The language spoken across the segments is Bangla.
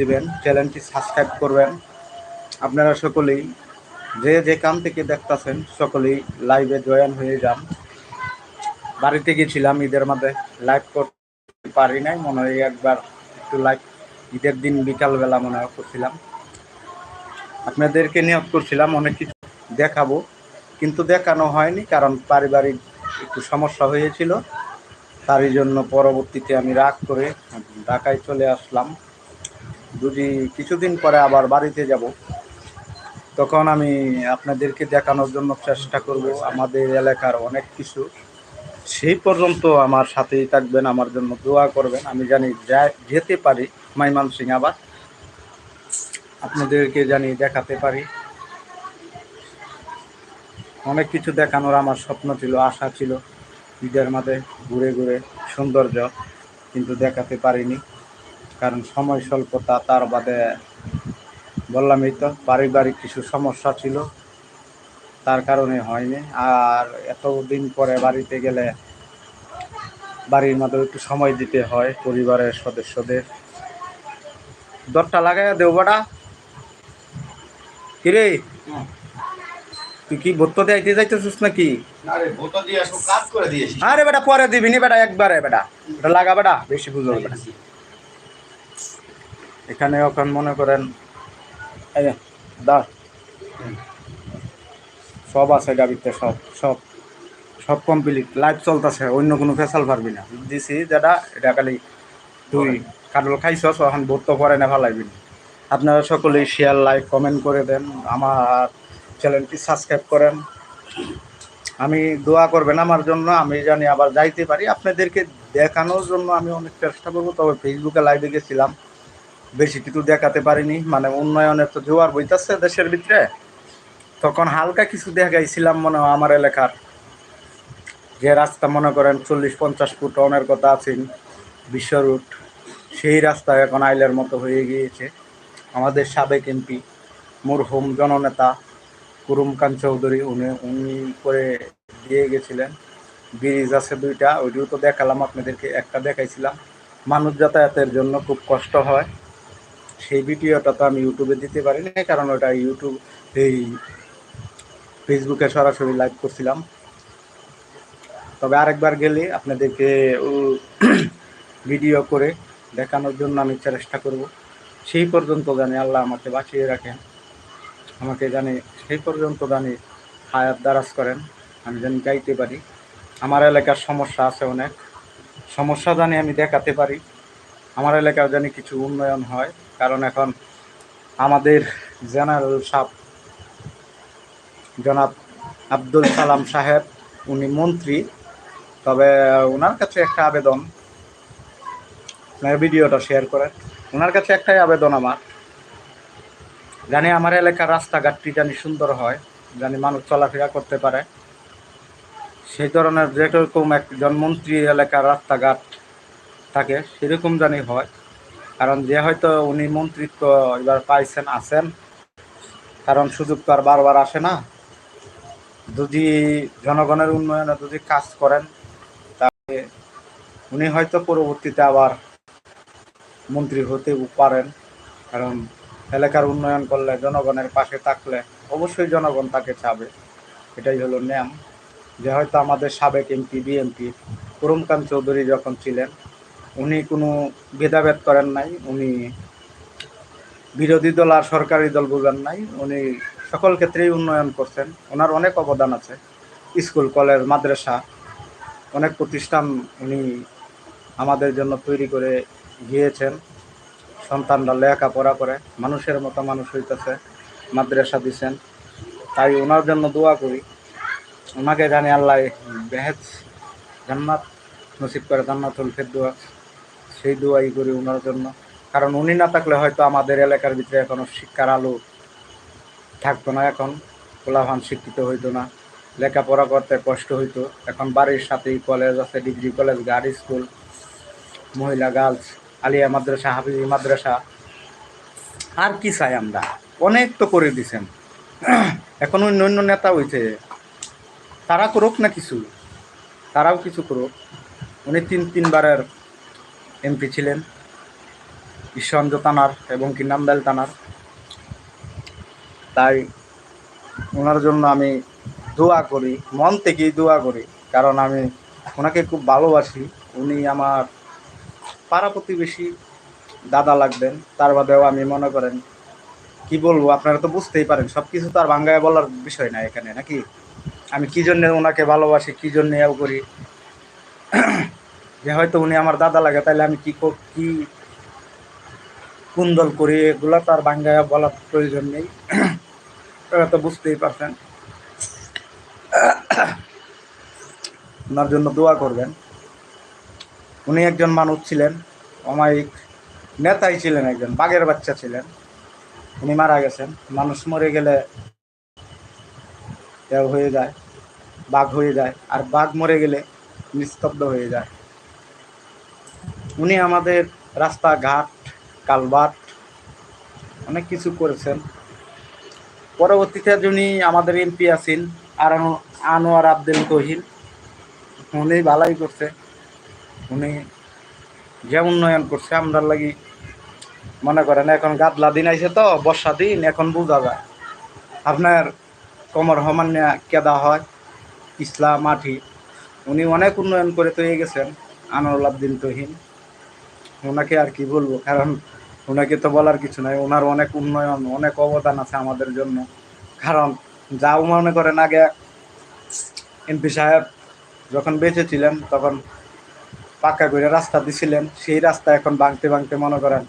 দিবেন, চ্যানেলটি সাবস্ক্রাইব করবেন। আপনারা সকলেই যে যে যেখান থেকে দেখতাছেন, সকলেই লাইভে জয়েন হয়ে যান। বাড়িতে গেছিলাম ঈদের মধ্যে লাইভ করতে পারি নাই, মনে হয় একবার একটু লাইভ ঈদের দিন বিকালবেলা মনে হয় করছিলাম। আপনাদেরকে নিয়োগ করছিলাম, অনেক কিছু দেখাবো, কিন্তু দেখানো হয়নি, কারণ পারিবারিক একটু সমস্যা হয়েছিল। তারই জন্য পরবর্তীতে আমি রাগ করে ঢাকায় চলে আসলাম। যদি কিছুদিন পরে আবার বাড়িতে যাব, তখন আমি আপনাদেরকে দেখানোর জন্য চেষ্টা করব। আমাদের এলাকার অনেক কিছু। সেই পর্যন্ত আমার সাথেই থাকবেন, আমার জন্য দোয়া করবেন। আমি জানি যেতে পারি মাইমান সিং আবার আপনাদেরকে জানি দেখাতে পারি। অনেক কিছু দেখানোর আমার স্বপ্ন ছিল, আশা ছিল, ঈদের মাঝে ঘুরে ঘুরে সৌন্দর্য কিন্তু দেখাতে পারিনি। কারণ সময় স্বল্পতা তার বাদে বললামই তো পারিবারিক কিছু সমস্যা ছিল তার কারণে হয়নি। আর এতদিন পরে বাড়িতে গেলে বাড়ির মধ্যে একটু সময় দিতে হয় পরিবারের সদস্যদের। দরটা লাগাইয়া দেও বাড়া কিরে? তুই কি ভর্ত দিতে যাইতেছিস নাকি? আরে দিয়ে বেটা পরে দিবি নি বেটা একবারে বেটা। লাগা বেটা বেশি বুঝো বেটা। এখানে এখন মনে করেন যে, সব আছে গাড়িতে সব সব সব কমপ্লিট লাইভ চলতেছে অন্য কোনো ফেসাল পারবি না। দিছি যেটা এটা খালি তুই কাটল খাইছস এখন ভর্ত পরে না ভালাইবি না। আপনারা সকলেই শেয়ার লাইক কমেন্ট করে দেন। আমার চ্যানেলটি সাবস্ক্রাইব করেন। আমি দোয়া করবেন আমার জন্য আমি জানি আবার যাইতে পারি। আপনাদেরকে দেখানোর জন্য আমি অনেক চেষ্টা করব তবে ফেসবুকে লাইভে গেছিলাম। বেশি কিছু দেখাতে পারিনি। মানে উন্নয়নের তো জোয়ার বইতেছে দেশের ভিতরে। তখন হালকা কিছু দেখাইছিলাম মনে হয় আমার এলাকার। যে রাস্তা মনে করেন চল্লিশ পঞ্চাশ ফুট অনের কথা আছেন বিশ্ব রুট। সেই রাস্তা এখন আইলের মতো হয়ে গিয়েছে। আমাদের সাবেক এমপি, মরহুম জননেতা কুরুমকান চৌধুরী, উনি উনি করে দিয়ে গেছিলেন। ব্রিজ আছে দুইটা ওইটিও তো দেখালাম আপনাদেরকে। একটা দেখাইছিলাম। মানুষ যাতায়াতের জন্য খুব কষ্ট হয়। সেই ভিডিওটা তো আমি ইউটিউবে দিতে পারি না কারণ ওটা ইউটিউব এই ফেসবুকে সরাসরি লাইভ করছিলাম। তবে আরেকবার গেলে আপনাদেরকে ভিডিও করে দেখানোর জন্য আমি চেষ্টা করব। সেই পর্যন্ত জানি আল্লাহ আমাকে বাঁচিয়ে রাখেন। আমাকে জানি সেই পর্যন্ত জানি হায়াত দারাজ করেন। আমি জানি গাইতে পারি। আমার এলাকার সমস্যা আছে অনেক। সমস্যা জানি আমি দেখাতে পারি। আমার এলাকার জানি কিছু উন্নয়ন হয়, কারণ এখন আমাদের জেনারেল সাহেব, জনাব আব্দুল সালাম সাহেব, উনি মন্ত্রী, তবে ওনার কাছে একটা আবেদন ভিডিওটা শেয়ার করেন। ওনার কাছে একটাই আবেদন আমার, জানি আমার এলাকার রাস্তাঘাটটি জানি সুন্দর হয়, জানি মানুষ চলাফেরা করতে পারে। সেই ধরনের যেরকম একজন মন্ত্রী এলাকার রাস্তাঘাট থাকে, সেরকম জানি হয়। কারণ যে হয়তো উনি মন্ত্রিত্ব এবার পাইছেন, আছেন, কারণ সুযোগ তো আর বারবার আসে না। যদি জনগণের উন্নয়নে যদি কাজ করেন, তাহলে উনি হয়তো পরবর্তীতে আবার মন্ত্রী হতে পারেন। কারণ এলাকার উন্নয়ন করলে, জনগণের পাশে থাকলে অবশ্যই জনগণ তাকে চাবে। এটাই হলো নিয়ম। যে হয়তো আমাদের সাবেক এমপি, বিএমপি করমকান্ত চৌধুরী যখন ছিলেন উনি কোনো ভেদাভেদ করেন নাই, উনি বিরোধী দল আর সরকারি দল বোঝান নাই, উনি সকল ক্ষেত্রেই উন্নয়ন করছেন। ওনার অনেক অবদান আছে, স্কুল, কলেজ, মাদ্রাসা, অনেক প্রতিষ্ঠান উনি আমাদের জন্য তৈরি করে গিয়েছেন। সন্তানরা লেখাপড়া করে, মানুষের মতো মানুষ হইতেছে, মাদ্রাসা দিছেন। তাই ওনার জন্য দোয়া করি। ওনাকে জানি আল্লাহ বেহেজ জান্নাত নসিব করে, জান্নাতুল দোয়া সেই দোয়াই করি ওনার জন্য। কারণ উনি না থাকলে হয়তো আমাদের এলাকার ভিতরে এখনও শিক্ষার আলো থাকতো না, এখন কোলাভান শিক্ষিত হইতো না, লেখাপড়া করতে কষ্ট হইতো। এখন বাড়ির সাথেই কলেজ আছে ডিগ্রি কলেজ গার্ড স্কুল মহিলা গার্লস আলিয়া মাদ্রাসা, হাফিজি মাদ্রাসা। আর কি চাই আমরা? অনেক তো করে দিছেন। এখন অন্য অন্য নেতা হইছে। তারা করুক না কিছু, তারাও কিছু করুক। উনি তিন, তিনবারের এমপি ছিলেন ঈশ্বরঞ্জ তানার এবং কি নামবেল থানার তাই ওনার জন্য আমি দোয়া করি, মন থেকেই দোয়া করি, কারণ আমি ওনাকে খুব ভালোবাসি। উনি আমার পাড়া প্রতিবেশী, দাদা লাগবেন, তার বাদেও আমি মনে করেন, কি বলব, আপনারা তো বুঝতেই পারেন সব কিছু তো আর বাঙ্গায় বলার বিষয় না এখানে, নাকি? আমি কি জন্যে ওনাকে ভালোবাসি, কি জন্য এও করি? যে হয়তো উনি আমার দাদা লাগে তাহলে আমি কি কি কুন্দল করি এগুলো তার বাঙ্গায় বলার প্রয়োজন নেই। আপনারা তো বুঝতেই পারছেন। ওনার জন্য দোয়া করবেন। উনি একজন মানুষ ছিলেন, অমায়িক নেতাই ছিলেন একজন, বাঘের বাচ্চা ছিলেন। উনি মারা গেছেন। মানুষ মরে গেলে হয়ে যায়, বাঘ হয়ে যায়, আর বাঘ মরে গেলে নিস্তব্ধ হয়ে যায়। উনি আমাদের রাস্তাঘাট, কালবাট অনেক কিছু করেছেন। পরবর্তীতে যিনি আমাদের এমপি আছেন আর আনোয়ার আব্দুল তহিন উনি ভালাই করছে। উনি যে উন্নয়ন করছে আমরা লাগি মনে করেন, এখন গাদলা দিন আইছে তো, বর্ষা দিন, এখন বোঝা যায়। আপনার কমর হমান্য কেদা হয় ইসলা মাঠি উনি অনেক উন্নয়ন করে তৈরি গেছেন, আনোয়ার আব্দিন তহিন ওনাকে আর কি বলব? কারণ ওনাকে তো বলার কিছু নাই। ওনার অনেক উন্নয়ন, অনেক অবদান আছে আমাদের জন্য। কারণ যাও মনে করেন, আগে এমপি সাহেব যখন বেঁচে ছিলেন, তখন পাক্কা করে রাস্তা দিছিলেন। সেই রাস্তা এখন ভাঙতে ভাঙতে মনে করেন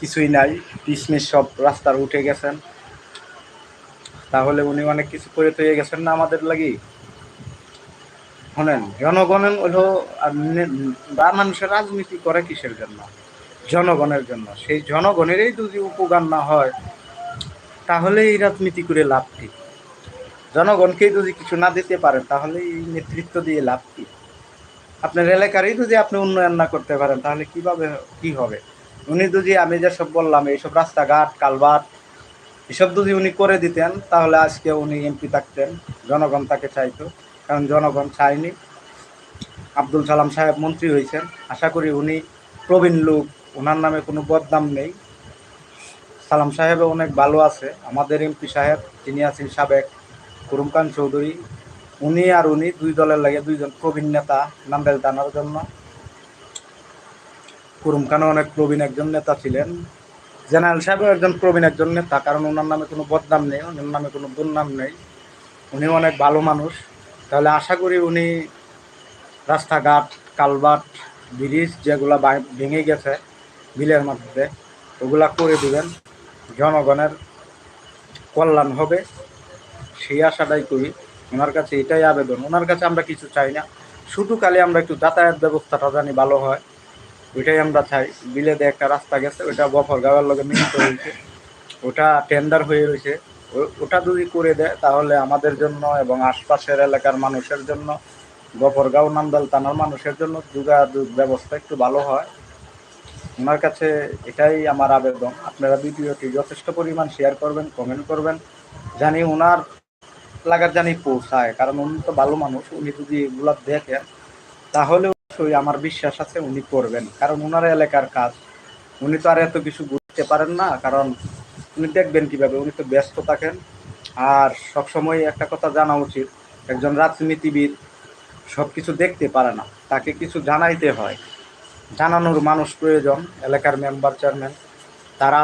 কিছুই নাই। পিসমিস সব রাস্তার উঠে গেছেন। তাহলে উনি অনেক কিছু করে তৈরি গেছেন না আমাদের লাগি? শোনেন, জনগণের হলো বা মানুষের রাজনীতি করে কিসের জন্য? জনগণের জন্য। সেই জনগণেরই যদি উপকার না হয় তাহলে এই রাজনীতি করে লাভ কি? জনগণকে যদি কিছু না দিতে পারেন তাহলে এই নেতৃত্ব দিয়ে লাভ কি? আপনার এলাকারই যদি আপনি উন্নয়ন না করতে পারেন, তাহলে কীভাবে কি হবে? উনি যদি, আমি যেসব বললাম, এইসব রাস্তাঘাট কালভার্ট এসব যদি উনি করে দিতেন, তাহলে আজকে উনি এমপি থাকতেন, জনগণ তাকে চাইতো। কারণ জনগণ চায়নি আব্দুল সালাম সাহেব মন্ত্রী হয়েছেন। আশা করি উনি প্রবীণ লোক, ওনার নামে কোনো বদনাম নেই। সালাম সাহেবও অনেক ভালো আছে। আমাদের এমপি সাহেব, যিনি আছেন সাবেক করুম খান চৌধুরী, উনি আর উনি দুই দলের লাগে দুইজন প্রবীণ নেতা, নান্দেল টানার জন্য। কুরুম খানও অনেক প্রবীণ একজন নেতা ছিলেন। জেনারেল সাহেবও একজন প্রবীণ একজন নেতা, কারণ ওনার নামে কোনো বদনাম নেই, ওনার নামে কোনো দুর্নাম নেই। উনি অনেক ভালো মানুষ। তাহলে আশা করি উনি রাস্তাঘাট কালভার্ট ব্রিজ যেগুলা ভেঙে গেছে বিলের মধ্যে, ওগুলা করে দিবেন। জনগণের কল্যাণ হবে, সেই আশাটাই করি। ওনার কাছে এটাই আবেদন। ওনার কাছে আমরা কিছু চাই না। শুধু খালি আমরা একটু যাতায়াত ব্যবস্থাটা জানি ভালো হয়, ওইটাই আমরা চাই। বিলেতে একটা রাস্তা গেছে, ওইটা বফর গাওয়ার লগে মিলিত হয়েছে। ওটা টেন্ডার হয়ে রয়েছে। ওটা যদি করে দেয়, তাহলে আমাদের জন্য এবং আশপাশের এলাকার মানুষের জন্য, গফরগাঁও নান্দাল থানার মানুষের জন্য যোগাযোগ ব্যবস্থা একটু ভালো হয়। ওনার কাছে এটাই আমার আবেদন। আপনারা ভিডিওটি যথেষ্ট পরিমাণ শেয়ার করবেন কমেন্ট করবেন। জানি ওনার লাগার জানি পৌঁছায়, কারণ উনি তো ভালো মানুষ, উনি যদি এগুলা দেখেন, তাহলে অবশ্যই আমার বিশ্বাস আছে উনি করবেন। কারণ ওনার এলাকার কাজ, উনি তো আর এত কিছু বুঝতে পারেন না, কারণ উনি দেখবেন কীভাবে, উনি তো ব্যস্ত থাকেন। আর সবসময় একটা কথা জানা উচিত, একজন রাজনীতিবিদ সব কিছু দেখতে পারে না, তাকে কিছু জানাইতে হয়। জানানোর মানুষ প্রয়োজন, এলাকার মেম্বার চেয়ারম্যান। তারা,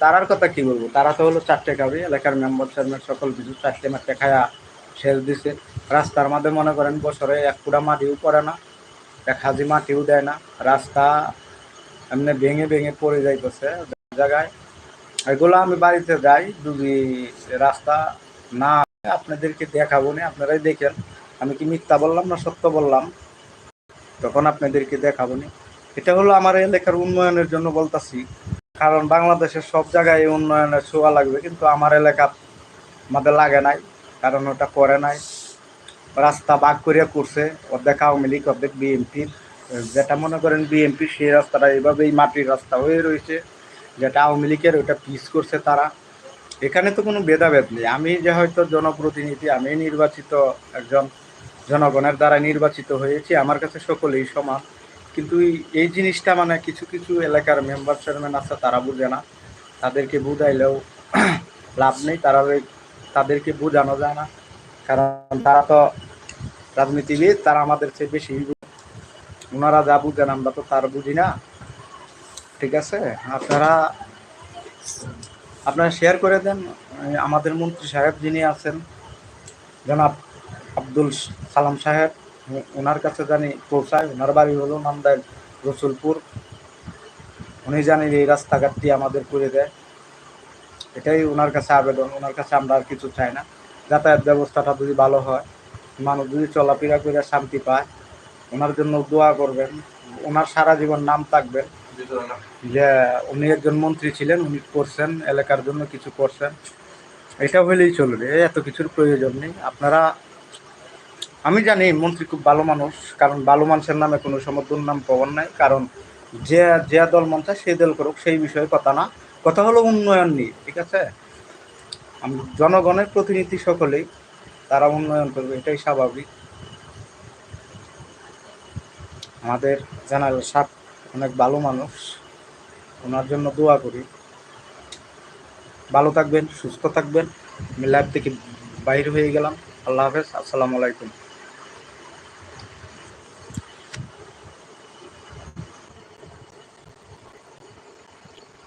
তারার কথা কি বলব? তারা তো হলো চারটে কাবি এলাকার মেম্বার চেয়ারম্যান সকল কিছু চারটে মারটে খায়া শেষ দিছে। রাস্তার মধ্যে মনে করেন বছরে এক কুড়া মাটিও পড়ে না, এক হাজি মাটিও দেয় না। রাস্তা এমনি ভেঙে ভেঙে পড়ে যাইতেছে, জায়গায়। এগুলো আমি বাড়িতে যাই, যদি রাস্তা না আপনাদেরকে দেখাবো না, আপনারাই দেখেন। আমি কি মিথ্যা বললাম না সত্য বললাম? তখন আপনাদেরকে দেখাবো না। এটা হলো আমার এলাকার উন্নয়নের জন্য বলতাছি। কারণ বাংলাদেশের সব জায়গায় উন্নয়নের ছোঁয়া লাগবে, কিন্তু আমার এলাকা আমাদের লাগে নাই, কারণ ওটা করে নাই। রাস্তা বাগ করিয়া করছে, অর্ধেক আওয়ামী লীগ, অর্ধেক বিএনপির যেটা মনে করেন বিএনপি, সেই রাস্তাটা এইভাবেই মাটির রাস্তা হয়ে রয়েছে। যেটা আওয়ামী লীগের, ওটা পিস করছে তারা। এখানে তো কোনো ভেদাভেদ নেই। আমি যে হয়তো জনপ্রতিনিধি, আমি নির্বাচিত একজন জনগণের দ্বারা নির্বাচিত হয়েছি, আমার কাছে সকলেই সমান। কিন্তু এই- জিনিসটা মানে কিছু কিছু এলাকার মেম্বার চেয়ারম্যান আছে, তারা বুঝে না। তাদেরকে বুঝাইলেও লাভ নেই। তারা ওই- তাদেরকে বোঝানো যায় না। কারণ তারা তো রাজনীতিবিদ, তারা আমাদের চেয়ে বেশি। ওনারা যা বুঝেন, আমরা তো তার বুঝি না। ঠিক আছে? আপনারা আপনারা শেয়ার করে দেন আমাদের মন্ত্রী সাহেব যিনি আছেন, জনাব আব্দুল সালাম সাহেব ওনার কাছে জানি পৌঁছায় ওনার বাড়ি হলো নান্দাইল, রসুলপুর। উনি জানেন এই রাস্তাঘাটটি আমাদের করে দেয়। এটাই ওনার কাছে আবেদন ওনার কাছে আমরা আর কিছু চাই না। যাতায়াত ব্যবস্থাটা যদি ভালো হয়, মানুষ যদি চলাফেরা করে শান্তি পায়, ওনার জন্য দোয়া করবেন, ওনার সারা জীবন নাম থাকবে যে উনি একজন মন্ত্রী ছিলেন, উনি করছেন, এলাকার জন্য কিছু করছেন। এটা হলেই চলবে এত কিছুর প্রয়োজন নেই। আপনারা, আমি জানি মন্ত্রী খুব ভালো মানুষ, কারণ ভালো মানুষের নামে কোনো সমর্থন নাম পাওয়ার নাই। কারণ যে যে দল মন চায় সেই দল করুক, সেই বিষয়ে কথা না। কথা হলো উন্নয়ন নিয়ে, ঠিক আছে? আমি, জনগণের প্রতিনিধি সকলেই তারা উন্নয়ন করবে, এটাই স্বাভাবিক। আমাদের জেনারেল সাহেব অনেক ভালো মানুষ। ওনার জন্য দোয়া করি। ভালো থাকবেন, সুস্থ থাকবেন। আমি লাইভ থেকে বাইর হয়ে গেলাম। আল্লাহ হাফেজ, আসসালামু আলাইকুম।